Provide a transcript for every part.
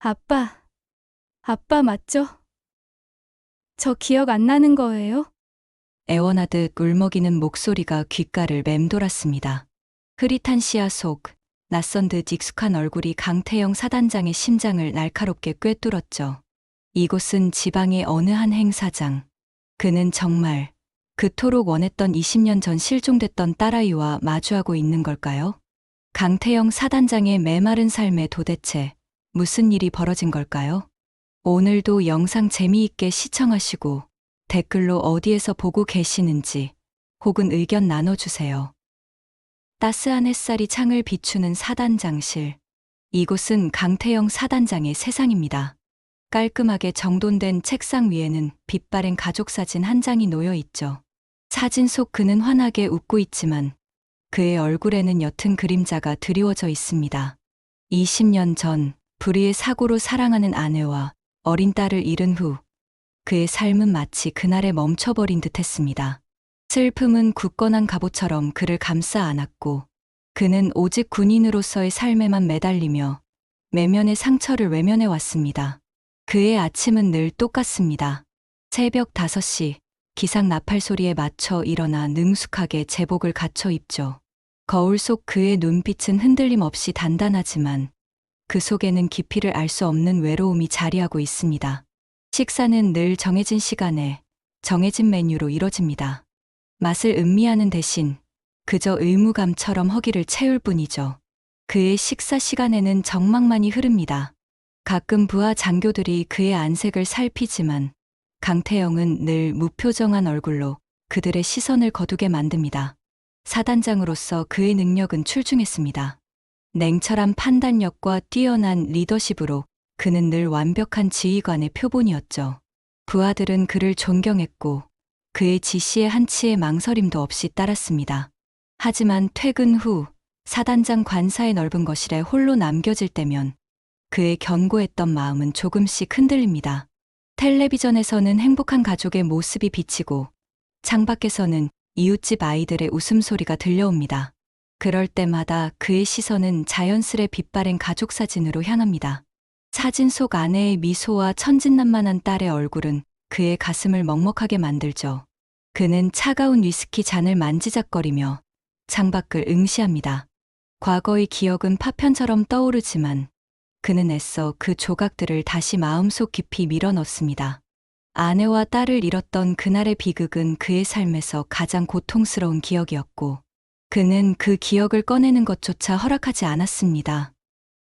아빠, 아빠 맞죠? 저 기억 안 나는 거예요? 애원하듯 울먹이는 목소리가 귓가를 맴돌았습니다. 흐릿한 시야 속 낯선 듯 익숙한 얼굴이 강태영 사단장의 심장을 날카롭게 꿰뚫었죠. 이곳은 지방의 어느 한 행사장. 그는 정말 그토록 원했던 20년 전 실종됐던 딸아이와 마주하고 있는 걸까요? 강태영 사단장의 메마른 삶에 도대체 무슨 일이 벌어진 걸까요? 오늘도 영상 재미있게 시청하시고 댓글로 어디에서 보고 계시는지 혹은 의견 나눠주세요. 따스한 햇살이 창을 비추는 사단장실. 이곳은 강태영 사단장의 세상입니다. 깔끔하게 정돈된 책상 위에는 빛바랜 가족 사진 한 장이 놓여 있죠. 사진 속 그는 환하게 웃고 있지만 그의 얼굴에는 옅은 그림자가 드리워져 있습니다. 20년 전 불의의 사고로 사랑하는 아내와 어린 딸을 잃은 후 그의 삶은 마치 그날에 멈춰버린 듯 했습니다. 슬픔은 굳건한 갑옷처럼 그를 감싸 안았고 그는 오직 군인으로서의 삶에만 매달리며 내면의 상처를 외면해 왔습니다. 그의 아침은 늘 똑같습니다. 새벽 5시 기상 나팔 소리에 맞춰 일어나 능숙하게 제복을 갖춰 입죠. 거울 속 그의 눈빛은 흔들림 없이 단단하지만 그 속에는 깊이를 알 수 없는 외로움이 자리하고 있습니다. 식사는 늘 정해진 시간에 정해진 메뉴로 이뤄집니다. 맛을 음미하는 대신 그저 의무감처럼 허기를 채울 뿐이죠. 그의 식사 시간에는 정막만이 흐릅니다. 가끔 부하 장교들이 그의 안색을 살피지만 강태영은 늘 무표정한 얼굴로 그들의 시선을 거두게 만듭니다. 사단장으로서 그의 능력은 출중했습니다. 냉철한 판단력과 뛰어난 리더십으로 그는 늘 완벽한 지휘관의 표본이었죠. 부하들은 그를 존경했고 그의 지시에 한치의 망설임도 없이 따랐습니다. 하지만 퇴근 후 사단장 관사의 넓은 거실에 홀로 남겨질 때면 그의 견고했던 마음은 조금씩 흔들립니다. 텔레비전에서는 행복한 가족의 모습이 비치고 창밖에서는 이웃집 아이들의 웃음소리가 들려옵니다. 그럴 때마다 그의 시선은 자연스레 빛바랜 가족 사진으로 향합니다. 사진 속 아내의 미소와 천진난만한 딸의 얼굴은 그의 가슴을 먹먹하게 만들죠. 그는 차가운 위스키 잔을 만지작거리며 창밖을 응시합니다. 과거의 기억은 파편처럼 떠오르지만 그는 애써 그 조각들을 다시 마음속 깊이 밀어넣습니다. 아내와 딸을 잃었던 그날의 비극은 그의 삶에서 가장 고통스러운 기억이었고 그는 그 기억을 꺼내는 것조차 허락하지 않았습니다.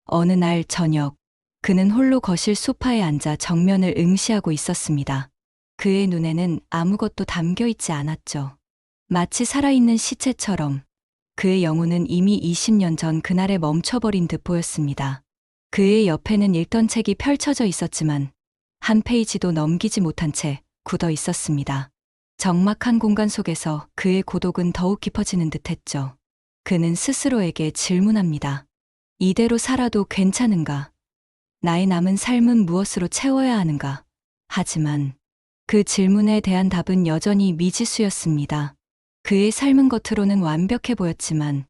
어느 날 저녁 그는 홀로 거실 소파에 앉아 정면을 응시하고 있었습니다. 그의 눈에는 아무것도 담겨 있지 않았죠. 마치 살아있는 시체처럼 그의 영혼은 이미 20년 전 그날에 멈춰버린 듯 보였습니다. 그의 옆에는 읽던 책이 펼쳐져 있었지만 한 페이지도 넘기지 못한 채 굳어 있었습니다. 적막한 공간 속에서 그의 고독은 더욱 깊어지는 듯 했죠. 그는 스스로에게 질문합니다. 이대로 살아도 괜찮은가? 나의 남은 삶은 무엇으로 채워야 하는가? 하지만 그 질문에 대한 답은 여전히 미지수였습니다. 그의 삶은 겉으로는 완벽해 보였지만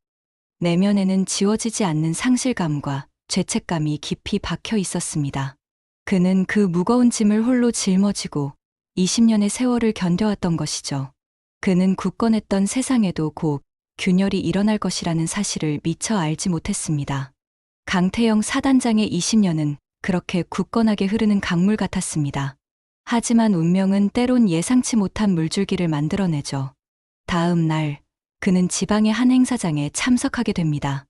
내면에는 지워지지 않는 상실감과 죄책감이 깊이 박혀 있었습니다. 그는 그 무거운 짐을 홀로 짊어지고 20년의 세월을 견뎌왔던 것이죠. 그는 굳건했던 세상에도 곧 균열이 일어날 것이라는 사실을 미처 알지 못했습니다. 강태영 사단장의 20년은 그렇게 굳건하게 흐르는 강물 같았습니다. 하지만 운명은 때론 예상치 못한 물줄기를 만들어내죠. 다음 날, 그는 지방의 한 행사장에 참석하게 됩니다.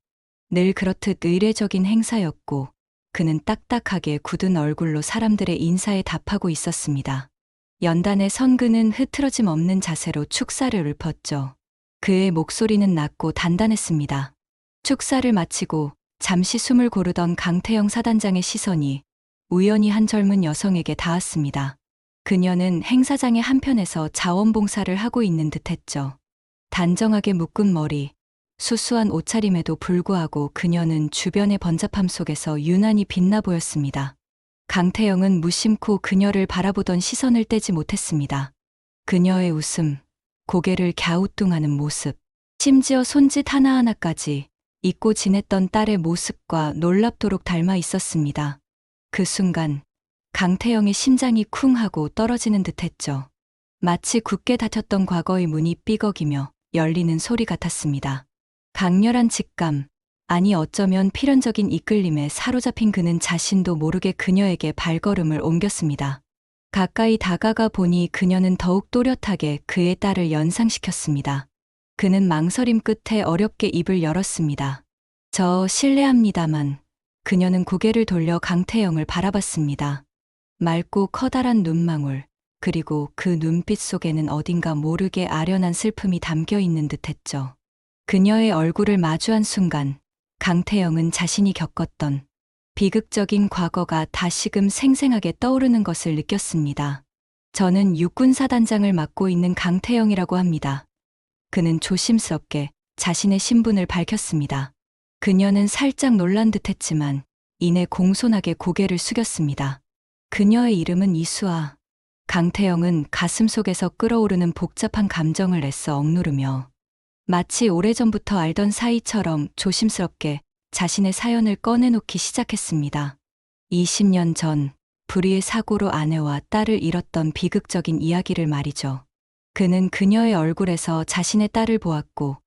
늘 그렇듯 의례적인 행사였고, 그는 딱딱하게 굳은 얼굴로 사람들의 인사에 답하고 있었습니다. 연단의 선그는 흐트러짐 없는 자세로 축사를 읊었죠. 그의 목소리는 낮고 단단했습니다. 축사를 마치고 잠시 숨을 고르던 강태영 사단장의 시선이 우연히 한 젊은 여성에게 닿았습니다. 그녀는 행사장의 한편에서 자원봉사를 하고 있는 듯 했죠. 단정하게 묶은 머리, 수수한 옷차림에도 불구하고 그녀는 주변의 번잡함 속에서 유난히 빛나 보였습니다. 강태영은 무심코 그녀를 바라보던 시선을 떼지 못했습니다. 그녀의 웃음, 고개를 갸우뚱하는 모습, 심지어 손짓 하나하나까지 잊고 지냈던 딸의 모습과 놀랍도록 닮아 있었습니다. 그 순간 강태영의 심장이 쿵 하고 떨어지는 듯 했죠. 마치 굳게 닫혔던 과거의 문이 삐걱이며 열리는 소리 같았습니다. 강렬한 직감, 아니 어쩌면 필연적인 이끌림에 사로잡힌 그는 자신도 모르게 그녀에게 발걸음을 옮겼습니다. 가까이 다가가 보니 그녀는 더욱 또렷하게 그의 딸을 연상시켰습니다. 그는 망설임 끝에 어렵게 입을 열었습니다. 저 실례합니다만 그녀는 고개를 돌려 강태영을 바라봤습니다. 맑고 커다란 눈망울, 그리고 그 눈빛 속에는 어딘가 모르게 아련한 슬픔이 담겨 있는 듯 했죠. 그녀의 얼굴을 마주한 순간 강태영은 자신이 겪었던 비극적인 과거가 다시금 생생하게 떠오르는 것을 느꼈습니다. 저는 육군사단장을 맡고 있는 강태영이라고 합니다. 그는 조심스럽게 자신의 신분을 밝혔습니다. 그녀는 살짝 놀란 듯 했지만 이내 공손하게 고개를 숙였습니다. 그녀의 이름은 이수아. 강태영은 가슴 속에서 끓어오르는 복잡한 감정을 애써 억누르며 마치 오래전부터 알던 사이처럼 조심스럽게 자신의 사연을 꺼내놓기 시작했습니다. 20년 전 불의의 사고로 아내와 딸을 잃었던 비극적인 이야기를 말이죠. 그는 그녀의 얼굴에서 자신의 딸을 보았고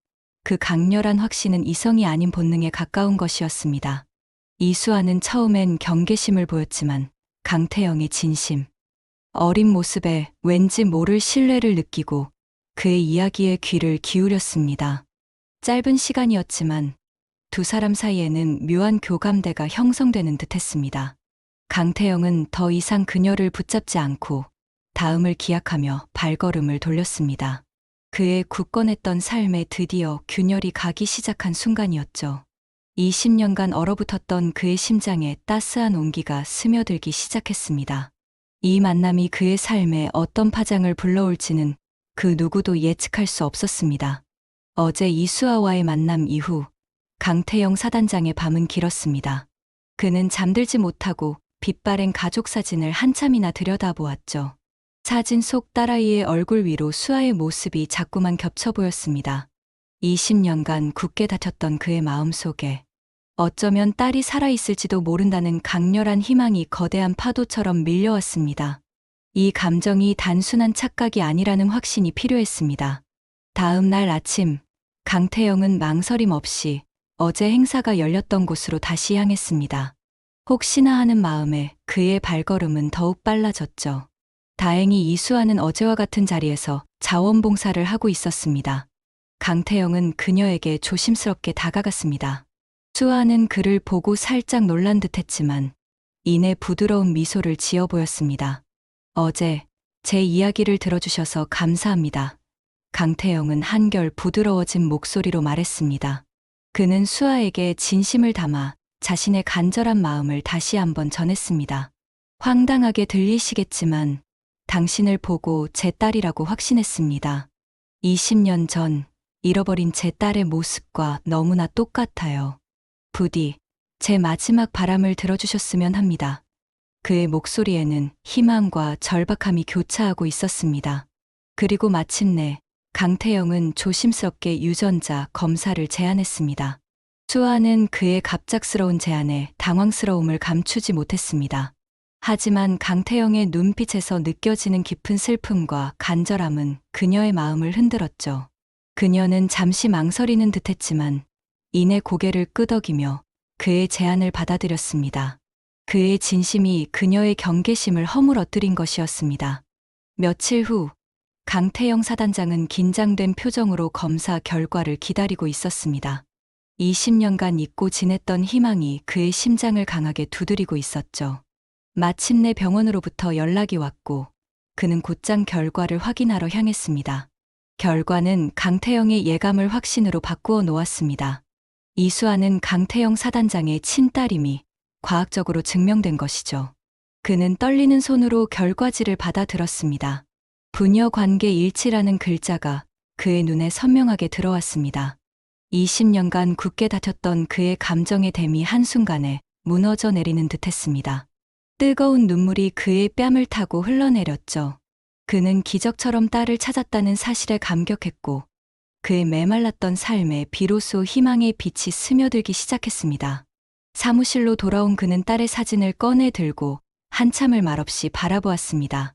그 강렬한 확신은 이성이 아닌 본능에 가까운 것이었습니다. 이수아는 처음엔 경계심을 보였지만 강태영의 진심, 어린 모습에 왠지 모를 신뢰를 느끼고 그의 이야기에 귀를 기울였습니다. 짧은 시간이었지만 두 사람 사이에는 묘한 교감대가 형성되는 듯 했습니다. 강태영은 더 이상 그녀를 붙잡지 않고 다음을 기약하며 발걸음을 돌렸습니다. 그의 굳건했던 삶에 드디어 균열이 가기 시작한 순간이었죠. 20년간 얼어붙었던 그의 심장에 따스한 온기가 스며들기 시작했습니다. 이 만남이 그의 삶에 어떤 파장을 불러올지는 그 누구도 예측할 수 없었습니다. 어제 이수아와의 만남 이후 강태영 사단장의 밤은 길었습니다. 그는 잠들지 못하고 빛바랜 가족 사진을 한참이나 들여다보았죠. 사진 속 딸아이의 얼굴 위로 수아의 모습이 자꾸만 겹쳐 보였습니다. 20년간 굳게 닫혔던 그의 마음 속에 어쩌면 딸이 살아있을지도 모른다는 강렬한 희망이 거대한 파도처럼 밀려왔습니다. 이 감정이 단순한 착각이 아니라는 확신이 필요했습니다. 다음 날 아침, 강태영은 망설임 없이 어제 행사가 열렸던 곳으로 다시 향했습니다. 혹시나 하는 마음에 그의 발걸음은 더욱 빨라졌죠. 다행히 이수아는 어제와 같은 자리에서 자원봉사를 하고 있었습니다. 강태영은 그녀에게 조심스럽게 다가갔습니다. 수아는 그를 보고 살짝 놀란 듯 했지만 이내 부드러운 미소를 지어 보였습니다. 어제 제 이야기를 들어주셔서 감사합니다. 강태영은 한결 부드러워진 목소리로 말했습니다. 그는 수아에게 진심을 담아 자신의 간절한 마음을 다시 한번 전했습니다. 황당하게 들리시겠지만 당신을 보고 제 딸이라고 확신했습니다. 20년 전 잃어버린 제 딸의 모습과 너무나 똑같아요. 부디 제 마지막 바람을 들어주셨으면 합니다. 그의 목소리에는 희망과 절박함이 교차하고 있었습니다. 그리고 마침내 강태영은 조심스럽게 유전자 검사를 제안했습니다. 수아는 그의 갑작스러운 제안에 당황스러움을 감추지 못했습니다. 하지만 강태영의 눈빛에서 느껴지는 깊은 슬픔과 간절함은 그녀의 마음을 흔들었죠. 그녀는 잠시 망설이는 듯 했지만 이내 고개를 끄덕이며 그의 제안을 받아들였습니다. 그의 진심이 그녀의 경계심을 허물어뜨린 것이었습니다. 며칠 후 강태영 사단장은 긴장된 표정으로 검사 결과를 기다리고 있었습니다. 20년간 잊고 지냈던 희망이 그의 심장을 강하게 두드리고 있었죠. 마침내 병원으로부터 연락이 왔고 그는 곧장 결과를 확인하러 향했습니다. 결과는 강태영의 예감을 확신으로 바꾸어 놓았습니다. 이수아는 강태영 사단장의 친딸임이 과학적으로 증명된 것이죠. 그는 떨리는 손으로 결과지를 받아 들었습니다. 부녀 관계 일치라는 글자가 그의 눈에 선명하게 들어왔습니다. 20년간 굳게 닫혔던 그의 감정의 댐이 한순간에 무너져 내리는 듯 했습니다. 뜨거운 눈물이 그의 뺨을 타고 흘러내렸죠. 그는 기적처럼 딸을 찾았다는 사실에 감격했고, 그의 메말랐던 삶에 비로소 희망의 빛이 스며들기 시작했습니다. 사무실로 돌아온 그는 딸의 사진을 꺼내 들고 한참을 말없이 바라보았습니다.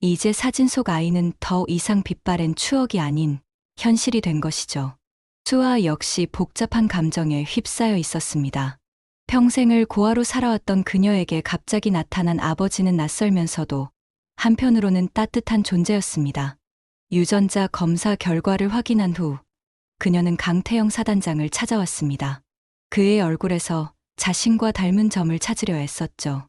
이제 사진 속 아이는 더 이상 빛바랜 추억이 아닌 현실이 된 것이죠. 수아 역시 복잡한 감정에 휩싸여 있었습니다. 평생을 고아로 살아왔던 그녀에게 갑자기 나타난 아버지는 낯설면서도 한편으로는 따뜻한 존재였습니다. 유전자 검사 결과를 확인한 후 그녀는 강태영 사단장을 찾아왔습니다. 그의 얼굴에서 자신과 닮은 점을 찾으려 애썼죠.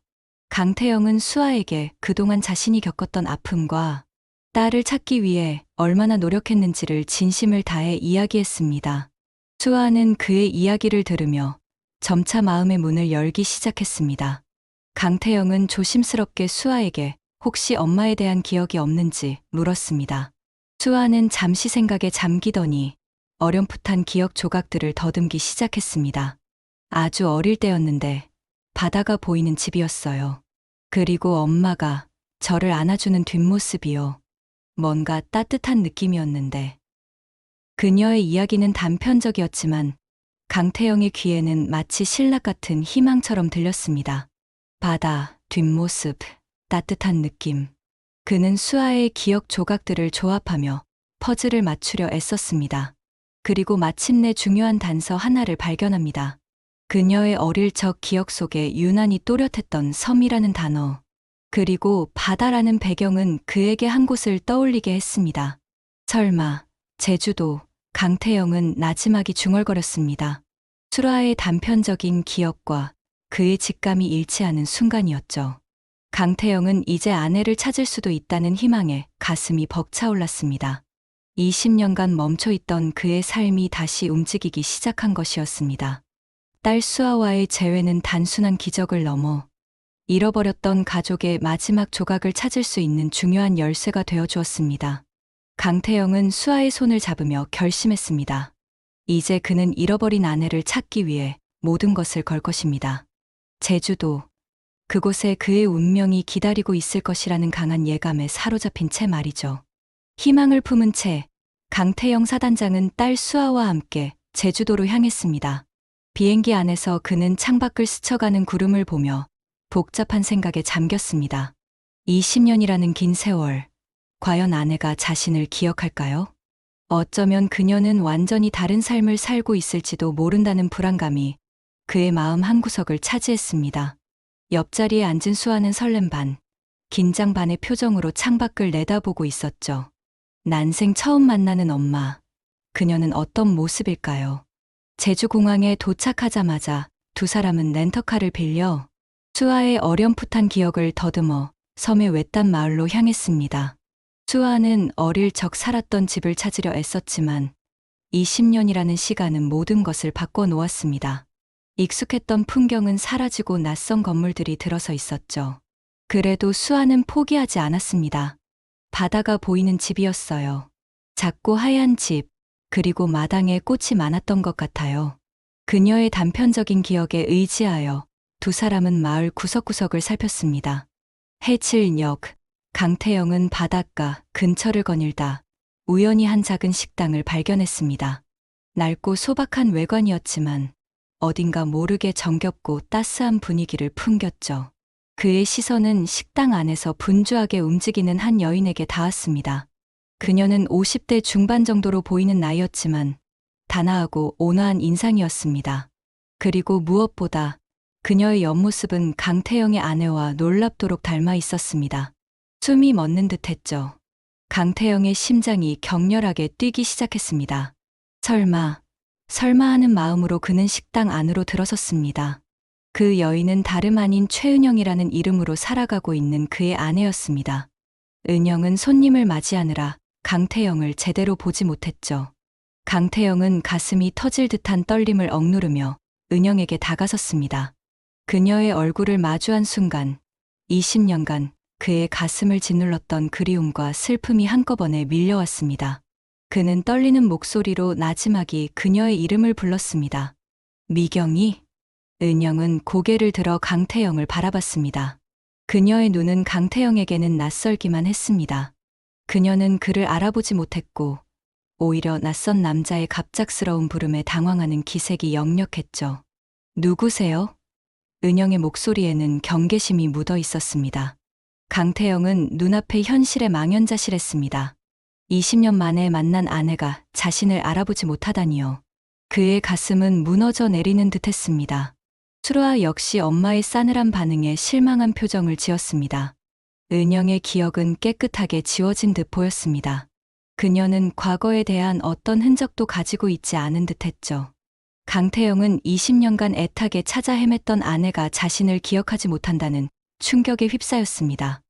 강태영은 수아에게 그동안 자신이 겪었던 아픔과 딸을 찾기 위해 얼마나 노력했는지를 진심을 다해 이야기했습니다. 수아는 그의 이야기를 들으며 점차 마음의 문을 열기 시작했습니다. 강태영은 조심스럽게 수아에게 혹시 엄마에 대한 기억이 없는지 물었습니다. 수아는 잠시 생각에 잠기더니 어렴풋한 기억 조각들을 더듬기 시작했습니다. 아주 어릴 때였는데 바다가 보이는 집이었어요. 그리고 엄마가 저를 안아주는 뒷모습이요. 뭔가 따뜻한 느낌이었는데. 그녀의 이야기는 단편적이었지만 강태영의 귀에는 마치 신락 같은 희망처럼 들렸습니다. 바다, 뒷모습, 따뜻한 느낌. 그는 수아의 기억 조각들을 조합하며 퍼즐을 맞추려 애썼습니다. 그리고 마침내 중요한 단서 하나를 발견합니다. 그녀의 어릴 적 기억 속에 유난히 또렷했던 섬이라는 단어. 그리고 바다라는 배경은 그에게 한 곳을 떠올리게 했습니다. 설마, 제주도, 강태영은 나지막이 중얼거렸습니다. 수라의 단편적인 기억과 그의 직감이 일치하는 순간이었죠. 강태영은 이제 아내를 찾을 수도 있다는 희망에 가슴이 벅차올랐습니다. 20년간 멈춰있던 그의 삶이 다시 움직이기 시작한 것이었습니다. 딸 수아와의 재회는 단순한 기적을 넘어 잃어버렸던 가족의 마지막 조각을 찾을 수 있는 중요한 열쇠가 되어 주었습니다. 강태영은 수아의 손을 잡으며 결심했습니다. 이제 그는 잃어버린 아내를 찾기 위해 모든 것을 걸 것입니다. 제주도, 그곳에 그의 운명이 기다리고 있을 것이라는 강한 예감에 사로잡힌 채 말이죠. 희망을 품은 채 강태영 사단장은 딸 수아와 함께 제주도로 향했습니다. 비행기 안에서 그는 창밖을 스쳐가는 구름을 보며 복잡한 생각에 잠겼습니다. 20년이라는 긴 세월, 과연 아내가 자신을 기억할까요? 어쩌면 그녀는 완전히 다른 삶을 살고 있을지도 모른다는 불안감이 그의 마음 한구석을 차지했습니다. 옆자리에 앉은 수아는 설렘 반, 긴장 반의 표정으로 창밖을 내다보고 있었죠. 난생 처음 만나는 엄마. 그녀는 어떤 모습일까요? 제주공항에 도착하자마자 두 사람은 렌터카를 빌려 수아의 어렴풋한 기억을 더듬어 섬의 외딴 마을로 향했습니다. 수아는 어릴 적 살았던 집을 찾으려 애썼지만 20년이라는 시간은 모든 것을 바꿔 놓았습니다. 익숙했던 풍경은 사라지고 낯선 건물들이 들어서 있었죠. 그래도 수아는 포기하지 않았습니다. 바다가 보이는 집이었어요. 작고 하얀 집, 그리고 마당에 꽃이 많았던 것 같아요. 그녀의 단편적인 기억에 의지하여 두 사람은 마을 구석구석을 살폈습니다. 해칠역, 강태영은 바닷가 근처를 거닐다 우연히 한 작은 식당을 발견했습니다. 낡고 소박한 외관이었지만 어딘가 모르게 정겹고 따스한 분위기를 풍겼죠. 그의 시선은 식당 안에서 분주하게 움직이는 한 여인에게 닿았습니다. 그녀는 50대 중반 정도로 보이는 나이였지만 단아하고 온화한 인상이었습니다. 그리고 무엇보다 그녀의 옆모습은 강태영의 아내와 놀랍도록 닮아 있었습니다. 숨이 멎는 듯 했죠. 강태영의 심장이 격렬하게 뛰기 시작했습니다. 설마, 설마 하는 마음으로 그는 식당 안으로 들어섰습니다. 그 여인은 다름 아닌 최은영이라는 이름으로 살아가고 있는 그의 아내였습니다. 은영은 손님을 맞이하느라 강태영을 제대로 보지 못했죠. 강태영은 가슴이 터질 듯한 떨림을 억누르며 은영에게 다가섰습니다. 그녀의 얼굴을 마주한 순간 20년간 그의 가슴을 짓눌렀던 그리움과 슬픔이 한꺼번에 밀려왔습니다. 그는 떨리는 목소리로 나지막이 그녀의 이름을 불렀습니다. 미경이? 은영은 고개를 들어 강태영을 바라봤습니다. 그녀의 눈은 강태영에게는 낯설기만 했습니다. 그녀는 그를 알아보지 못했고, 오히려 낯선 남자의 갑작스러운 부름에 당황하는 기색이 역력했죠. 누구세요? 은영의 목소리에는 경계심이 묻어 있었습니다. 강태영은 눈앞의 현실에 망연자실했습니다. 20년 만에 만난 아내가 자신을 알아보지 못하다니요. 그의 가슴은 무너져 내리는 듯 했습니다. 수루아 역시 엄마의 싸늘한 반응에 실망한 표정을 지었습니다. 은영의 기억은 깨끗하게 지워진 듯 보였습니다. 그녀는 과거에 대한 어떤 흔적도 가지고 있지 않은 듯 했죠. 강태영은 20년간 애타게 찾아 헤맸던 아내가 자신을 기억하지 못한다는 충격에 휩싸였습니다.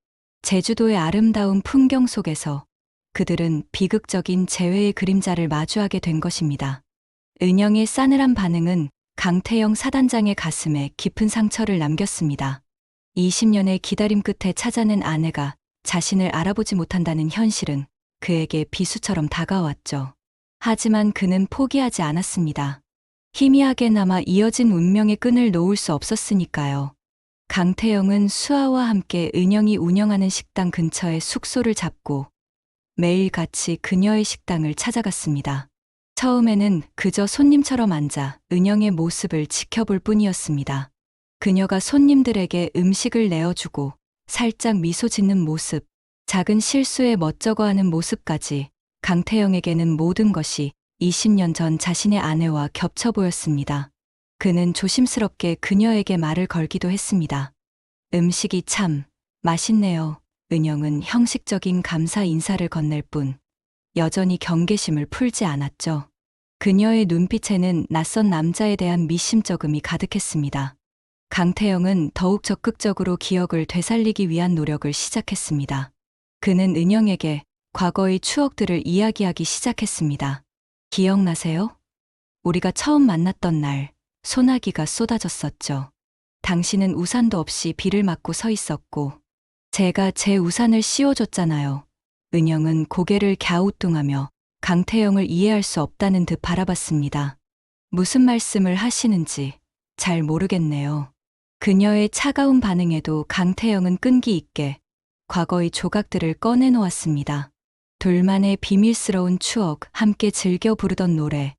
제주도의 아름다운 풍경 속에서 그들은 비극적인 재회의 그림자를 마주하게 된 것입니다. 은영의 싸늘한 반응은 강태영 사단장의 가슴에 깊은 상처를 남겼습니다. 20년의 기다림 끝에 찾아낸 아내가 자신을 알아보지 못한다는 현실은 그에게 비수처럼 다가왔죠. 하지만 그는 포기하지 않았습니다. 희미하게나마 이어진 운명의 끈을 놓을 수 없었으니까요. 강태영은 수아와 함께 은영이 운영하는 식당 근처에 숙소를 잡고 매일 같이 그녀의 식당을 찾아갔습니다. 처음에는 그저 손님처럼 앉아 은영의 모습을 지켜볼 뿐이었습니다. 그녀가 손님들에게 음식을 내어주고 살짝 미소 짓는 모습, 작은 실수에 멋쩍어하는 모습까지 강태영에게는 모든 것이 20년 전 자신의 아내와 겹쳐 보였습니다. 그는 조심스럽게 그녀에게 말을 걸기도 했습니다. 음식이 참 맛있네요. 은영은 형식적인 감사 인사를 건넬 뿐 여전히 경계심을 풀지 않았죠. 그녀의 눈빛에는 낯선 남자에 대한 미심쩍음이 가득했습니다. 강태영은 더욱 적극적으로 기억을 되살리기 위한 노력을 시작했습니다. 그는 은영에게 과거의 추억들을 이야기하기 시작했습니다. 기억나세요? 우리가 처음 만났던 날, 소나기가 쏟아졌었죠. 당신은 우산도 없이 비를 맞고 서 있었고, 제가 제 우산을 씌워줬잖아요. 은영은 고개를 갸우뚱하며 강태영을 이해할 수 없다는 듯 바라봤습니다. 무슨 말씀을 하시는지 잘 모르겠네요. 그녀의 차가운 반응에도 강태영은 끈기 있게 과거의 조각들을 꺼내놓았습니다. 둘만의 비밀스러운 추억, 함께 즐겨 부르던 노래,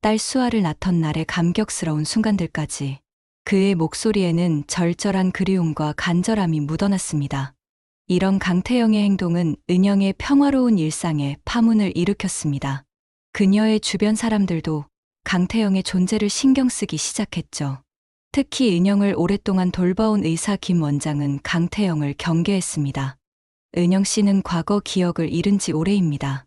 딸 수아를 낳던 날의 감격스러운 순간들까지 그의 목소리에는 절절한 그리움과 간절함이 묻어났습니다. 이런 강태영의 행동은 은영의 평화로운 일상에 파문을 일으켰습니다. 그녀의 주변 사람들도 강태영의 존재를 신경 쓰기 시작했죠. 특히 은영을 오랫동안 돌봐온 의사 김 원장은 강태영을 경계했습니다. 은영 씨는 과거 기억을 잃은 지 오래입니다.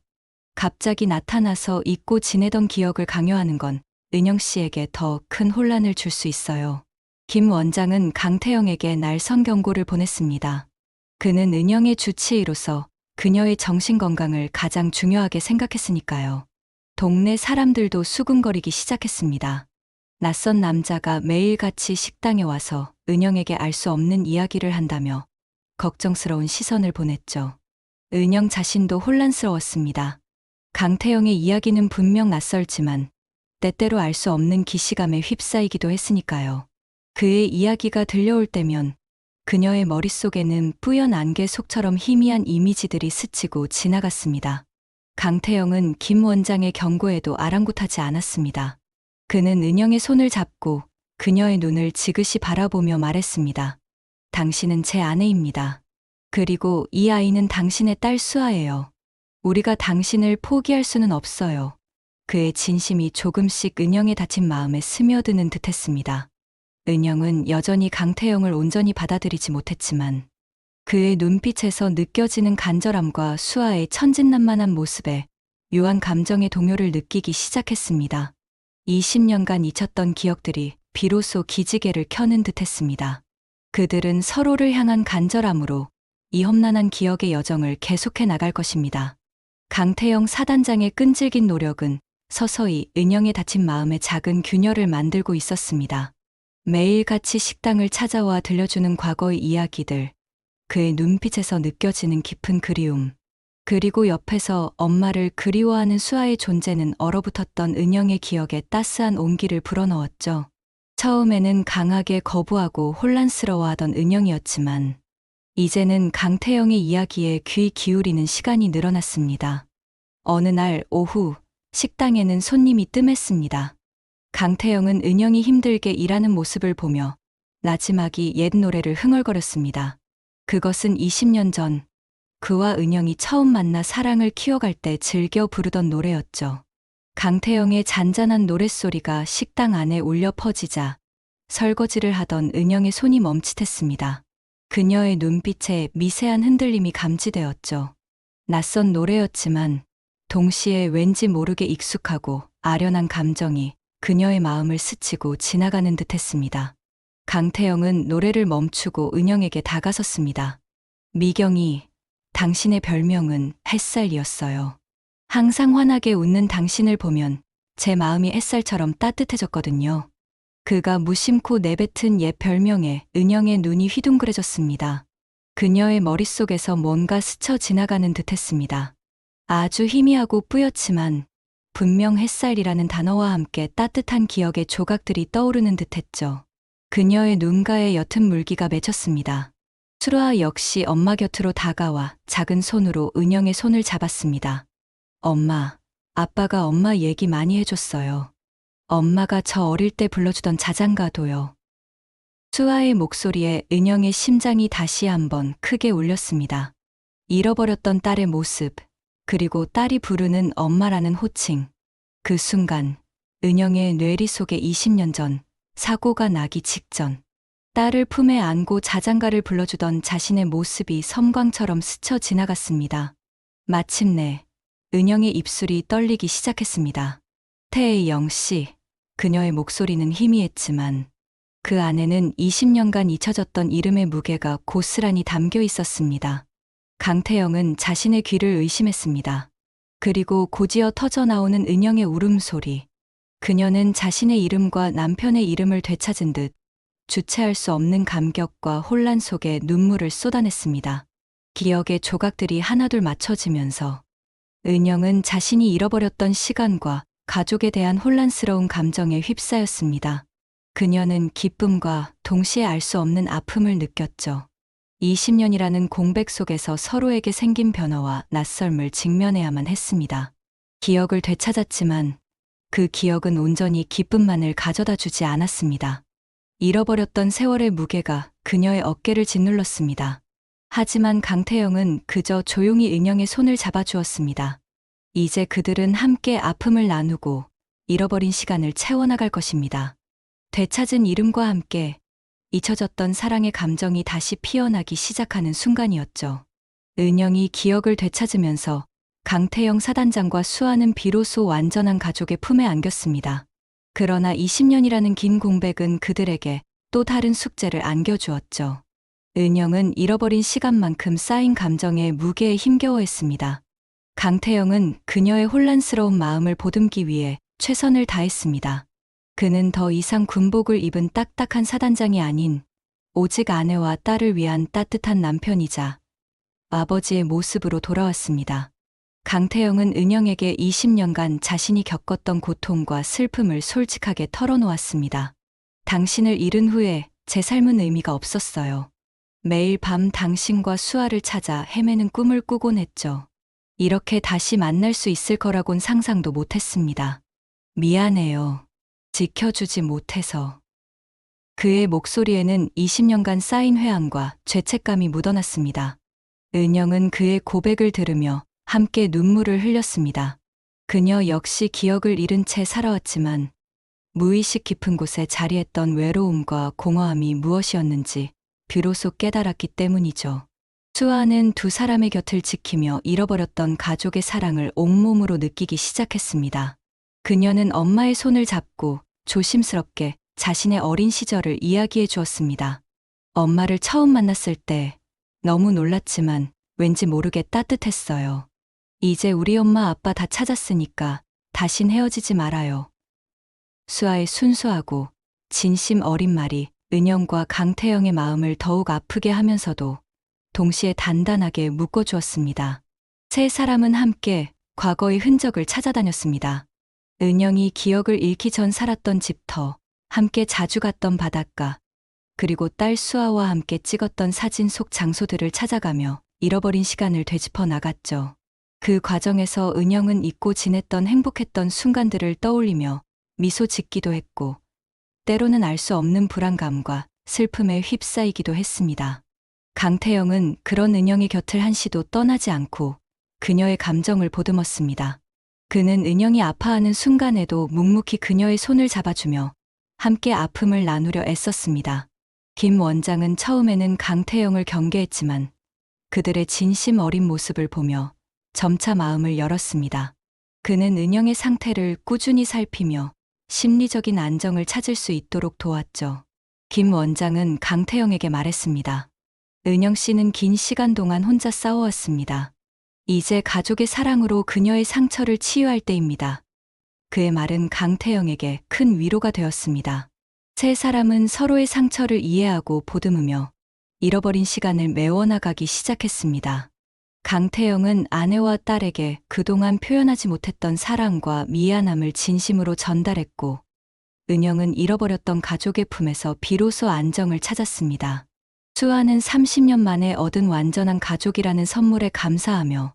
갑자기 나타나서 잊고 지내던 기억을 강요하는 건 은영 씨에게 더 큰 혼란을 줄 수 있어요. 김 원장은 강태영에게 날선 경고를 보냈습니다. 그는 은영의 주치의로서 그녀의 정신 건강을 가장 중요하게 생각했으니까요. 동네 사람들도 수군거리기 시작했습니다. 낯선 남자가 매일같이 식당에 와서 은영에게 알 수 없는 이야기를 한다며 걱정스러운 시선을 보냈죠. 은영 자신도 혼란스러웠습니다. 강태영의 이야기는 분명 낯설지만 때때로 알 수 없는 기시감에 휩싸이기도 했으니까요. 그의 이야기가 들려올 때면 그녀의 머릿속에는 뿌연 안개 속처럼 희미한 이미지들이 스치고 지나갔습니다. 강태영은 김 원장의 경고에도 아랑곳하지 않았습니다. 그는 은영의 손을 잡고 그녀의 눈을 지그시 바라보며 말했습니다. 당신은 제 아내입니다. 그리고 이 아이는 당신의 딸 수아예요. 우리가 당신을 포기할 수는 없어요. 그의 진심이 조금씩 은영의 다친 마음에 스며드는 듯 했습니다. 은영은 여전히 강태영을 온전히 받아들이지 못했지만 그의 눈빛에서 느껴지는 간절함과 수아의 천진난만한 모습에 묘한 감정의 동요를 느끼기 시작했습니다. 20년간 잊혔던 기억들이 비로소 기지개를 켜는 듯 했습니다. 그들은 서로를 향한 간절함으로 이 험난한 기억의 여정을 계속해 나갈 것입니다. 강태영 사단장의 끈질긴 노력은 서서히 은영의 다친 마음에 작은 균열을 만들고 있었습니다. 매일같이 식당을 찾아와 들려주는 과거의 이야기들, 그의 눈빛에서 느껴지는 깊은 그리움, 그리고 옆에서 엄마를 그리워하는 수아의 존재는 얼어붙었던 은영의 기억에 따스한 온기를 불어넣었죠. 처음에는 강하게 거부하고 혼란스러워하던 은영이었지만, 이제는 강태영의 이야기에 귀 기울이는 시간이 늘어났습니다. 어느 날 오후, 식당에는 손님이 뜸했습니다. 강태영은 은영이 힘들게 일하는 모습을 보며 나지막이 옛 노래를 흥얼거렸습니다. 그것은 20년 전 그와 은영이 처음 만나 사랑을 키워갈 때 즐겨 부르던 노래였죠. 강태영의 잔잔한 노랫소리가 식당 안에 울려 퍼지자 설거지를 하던 은영의 손이 멈칫했습니다. 그녀의 눈빛에 미세한 흔들림이 감지되었죠. 낯선 노래였지만 동시에 왠지 모르게 익숙하고 아련한 감정이 그녀의 마음을 스치고 지나가는 듯 했습니다. 강태영은 노래를 멈추고 은영에게 다가섰습니다. 미경이, 당신의 별명은 햇살이었어요. 항상 환하게 웃는 당신을 보면 제 마음이 햇살처럼 따뜻해졌거든요. 그가 무심코 내뱉은 옛 별명에 은영의 눈이 휘둥그레졌습니다. 그녀의 머릿속에서 뭔가 스쳐 지나가는 듯 했습니다. 아주 희미하고 뿌옇지만 분명 햇살이라는 단어와 함께 따뜻한 기억의 조각들이 떠오르는 듯 했죠. 그녀의 눈가에 옅은 물기가 맺혔습니다. 수라 역시 엄마 곁으로 다가와 작은 손으로 은영의 손을 잡았습니다. 엄마, 아빠가 엄마 얘기 많이 해줬어요. 엄마가 저 어릴 때 불러주던 자장가도요. 수아의 목소리에 은영의 심장이 다시 한번 크게 울렸습니다. 잃어버렸던 딸의 모습, 그리고 딸이 부르는 엄마라는 호칭. 그 순간, 은영의 뇌리 속에 20년 전, 사고가 나기 직전, 딸을 품에 안고 자장가를 불러주던 자신의 모습이 섬광처럼 스쳐 지나갔습니다. 마침내, 은영의 입술이 떨리기 시작했습니다. 태영 씨, 그녀의 목소리는 희미했지만, 그 안에는 20년간 잊혀졌던 이름의 무게가 고스란히 담겨 있었습니다. 강태영은 자신의 귀를 의심했습니다. 그리고 고지어 터져 나오는 은영의 울음소리. 그녀는 자신의 이름과 남편의 이름을 되찾은 듯 주체할 수 없는 감격과 혼란 속에 눈물을 쏟아냈습니다. 기억의 조각들이 하나둘 맞춰지면서 은영은 자신이 잃어버렸던 시간과 가족에 대한 혼란스러운 감정에 휩싸였습니다. 그녀는 기쁨과 동시에 알 수 없는 아픔을 느꼈죠. 20년이라는 공백 속에서 서로에게 생긴 변화와 낯설음을 직면해야만 했습니다. 기억을 되찾았지만 그 기억은 온전히 기쁨만을 가져다 주지 않았습니다. 잃어버렸던 세월의 무게가 그녀의 어깨를 짓눌렀습니다. 하지만 강태영은 그저 조용히 은영의 손을 잡아주었습니다. 이제 그들은 함께 아픔을 나누고 잃어버린 시간을 채워나갈 것입니다. 되찾은 이름과 함께 잊혀졌던 사랑의 감정이 다시 피어나기 시작하는 순간이었죠. 은영이 기억을 되찾으면서 강태영 사단장과 수아는 비로소 완전한 가족의 품에 안겼습니다. 그러나 20년이라는 긴 공백은 그들에게 또 다른 숙제를 안겨주었죠. 은영은 잃어버린 시간만큼 쌓인 감정의 무게에 힘겨워했습니다. 강태영은 그녀의 혼란스러운 마음을 보듬기 위해 최선을 다했습니다. 그는 더 이상 군복을 입은 딱딱한 사단장이 아닌 오직 아내와 딸을 위한 따뜻한 남편이자 아버지의 모습으로 돌아왔습니다. 강태영은 은영에게 20년간 자신이 겪었던 고통과 슬픔을 솔직하게 털어놓았습니다. 당신을 잃은 후에 제 삶은 의미가 없었어요. 매일 밤 당신과 수아를 찾아 헤매는 꿈을 꾸곤 했죠. 이렇게 다시 만날 수 있을 거라곤 상상도 못했습니다. 미안해요. 지켜주지 못해서. 그의 목소리에는 20년간 쌓인 회한과 죄책감이 묻어났습니다. 은영은 그의 고백을 들으며 함께 눈물을 흘렸습니다. 그녀 역시 기억을 잃은 채 살아왔지만 무의식 깊은 곳에 자리했던 외로움과 공허함이 무엇이었는지 비로소 깨달았기 때문이죠. 수아는 두 사람의 곁을 지키며 잃어버렸던 가족의 사랑을 온몸으로 느끼기 시작했습니다. 그녀는 엄마의 손을 잡고 조심스럽게 자신의 어린 시절을 이야기해 주었습니다. 엄마를 처음 만났을 때 너무 놀랐지만 왠지 모르게 따뜻했어요. 이제 우리 엄마 아빠 다 찾았으니까 다신 헤어지지 말아요. 수아의 순수하고 진심 어린 말이 은영과 강태영의 마음을 더욱 아프게 하면서도 동시에 단단하게 묶어주었습니다. 세 사람은 함께 과거의 흔적을 찾아다녔습니다. 은영이 기억을 잃기 전 살았던 집터, 함께 자주 갔던 바닷가, 그리고 딸 수아와 함께 찍었던 사진 속 장소들을 찾아가며 잃어버린 시간을 되짚어 나갔죠. 그 과정에서 은영은 잊고 지냈던 행복했던 순간들을 떠올리며 미소 짓기도 했고, 때로는 알 수 없는 불안감과 슬픔에 휩싸이기도 했습니다. 강태영은 그런 은영의 곁을 한시도 떠나지 않고 그녀의 감정을 보듬었습니다. 그는 은영이 아파하는 순간에도 묵묵히 그녀의 손을 잡아주며 함께 아픔을 나누려 애썼습니다. 김 원장은 처음에는 강태영을 경계했지만 그들의 진심 어린 모습을 보며 점차 마음을 열었습니다. 그는 은영의 상태를 꾸준히 살피며 심리적인 안정을 찾을 수 있도록 도왔죠. 김 원장은 강태영에게 말했습니다. 은영 씨는 긴 시간 동안 혼자 싸워왔습니다. 이제 가족의 사랑으로 그녀의 상처를 치유할 때입니다. 그의 말은 강태영에게 큰 위로가 되었습니다. 세 사람은 서로의 상처를 이해하고 보듬으며 잃어버린 시간을 메워나가기 시작했습니다. 강태영은 아내와 딸에게 그동안 표현하지 못했던 사랑과 미안함을 진심으로 전달했고, 은영은 잃어버렸던 가족의 품에서 비로소 안정을 찾았습니다. 수아는 30년 만에 얻은 완전한 가족이라는 선물에 감사하며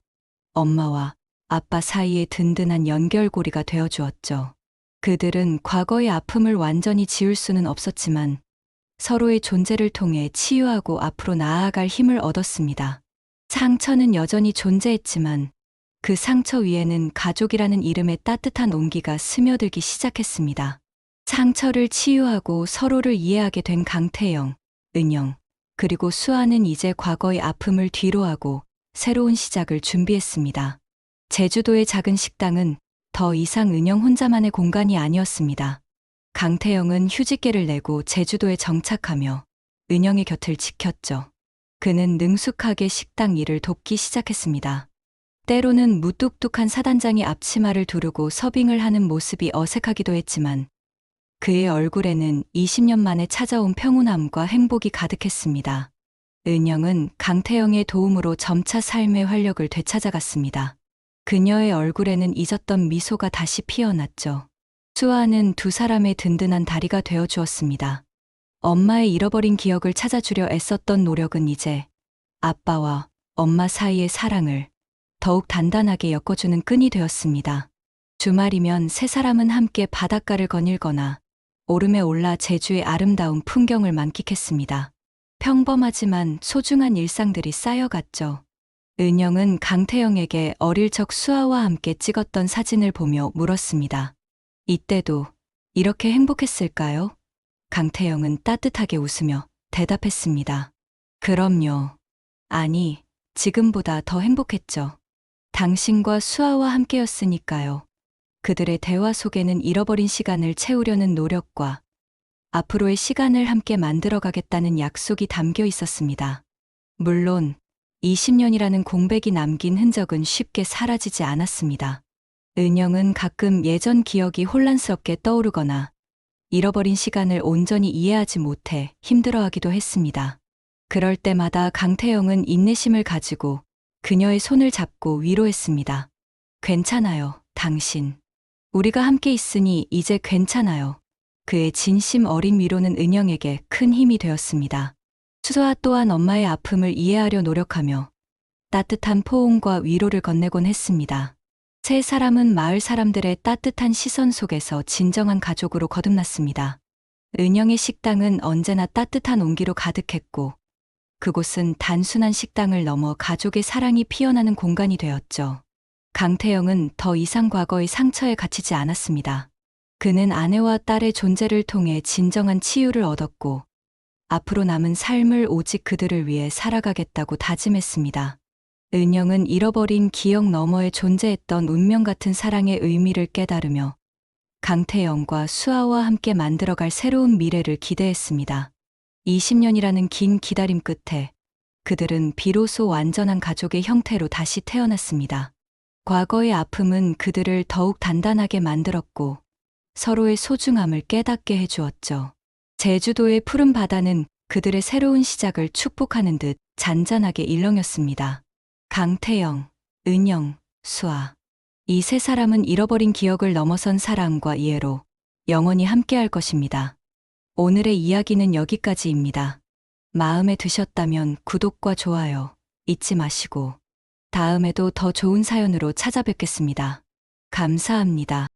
엄마와 아빠 사이의 든든한 연결고리가 되어 주었죠. 그들은 과거의 아픔을 완전히 지울 수는 없었지만 서로의 존재를 통해 치유하고 앞으로 나아갈 힘을 얻었습니다. 상처는 여전히 존재했지만 그 상처 위에는 가족이라는 이름의 따뜻한 온기가 스며들기 시작했습니다. 상처를 치유하고 서로를 이해하게 된 강태영, 은영, 그리고 수아는 이제 과거의 아픔을 뒤로하고 새로운 시작을 준비했습니다. 제주도의 작은 식당은 더 이상 은영 혼자만의 공간이 아니었습니다. 강태영은 휴직계를 내고 제주도에 정착하며 은영의 곁을 지켰죠. 그는 능숙하게 식당 일을 돕기 시작했습니다. 때로는 무뚝뚝한 사단장이 앞치마를 두르고 서빙을 하는 모습이 어색하기도 했지만 그의 얼굴에는 20년 만에 찾아온 평온함과 행복이 가득했습니다. 은영은 강태영의 도움으로 점차 삶의 활력을 되찾아갔습니다. 그녀의 얼굴에는 잊었던 미소가 다시 피어났죠. 수아는 두 사람의 든든한 다리가 되어 주었습니다. 엄마의 잃어버린 기억을 찾아주려 애썼던 노력은 이제 아빠와 엄마 사이의 사랑을 더욱 단단하게 엮어주는 끈이 되었습니다. 주말이면 세 사람은 함께 바닷가를 거닐거나 오름에 올라 제주의 아름다운 풍경을 만끽했습니다. 평범하지만 소중한 일상들이 쌓여갔죠. 은영은 강태영에게 어릴 적 수아와 함께 찍었던 사진을 보며 물었습니다. 이때도 이렇게 행복했을까요? 강태영은 따뜻하게 웃으며 대답했습니다. 그럼요. 아니, 지금보다 더 행복했죠. 당신과 수아와 함께였으니까요. 그들의 대화 속에는 잃어버린 시간을 채우려는 노력과 앞으로의 시간을 함께 만들어가겠다는 약속이 담겨 있었습니다. 물론 20년이라는 공백이 남긴 흔적은 쉽게 사라지지 않았습니다. 은영은 가끔 예전 기억이 혼란스럽게 떠오르거나 잃어버린 시간을 온전히 이해하지 못해 힘들어하기도 했습니다. 그럴 때마다 강태영은 인내심을 가지고 그녀의 손을 잡고 위로했습니다. 괜찮아요, 당신. 우리가 함께 있으니 이제 괜찮아요. 그의 진심 어린 위로는 은영에게 큰 힘이 되었습니다. 수아 또한 엄마의 아픔을 이해하려 노력하며 따뜻한 포옹과 위로를 건네곤 했습니다. 세 사람은 마을 사람들의 따뜻한 시선 속에서 진정한 가족으로 거듭났습니다. 은영의 식당은 언제나 따뜻한 온기로 가득했고 그곳은 단순한 식당을 넘어 가족의 사랑이 피어나는 공간이 되었죠. 강태영은 더 이상 과거의 상처에 갇히지 않았습니다. 그는 아내와 딸의 존재를 통해 진정한 치유를 얻었고 앞으로 남은 삶을 오직 그들을 위해 살아가겠다고 다짐했습니다. 은영은 잃어버린 기억 너머에 존재했던 운명 같은 사랑의 의미를 깨달으며 강태영과 수아와 함께 만들어갈 새로운 미래를 기대했습니다. 20년이라는 긴 기다림 끝에 그들은 비로소 완전한 가족의 형태로 다시 태어났습니다. 과거의 아픔은 그들을 더욱 단단하게 만들었고 서로의 소중함을 깨닫게 해주었죠. 제주도의 푸른 바다는 그들의 새로운 시작을 축복하는 듯 잔잔하게 일렁였습니다. 강태영, 은영, 수아. 이 세 사람은 잃어버린 기억을 넘어선 사랑과 이해로 영원히 함께할 것입니다. 오늘의 이야기는 여기까지입니다. 마음에 드셨다면 구독과 좋아요 잊지 마시고 다음에도 더 좋은 사연으로 찾아뵙겠습니다. 감사합니다.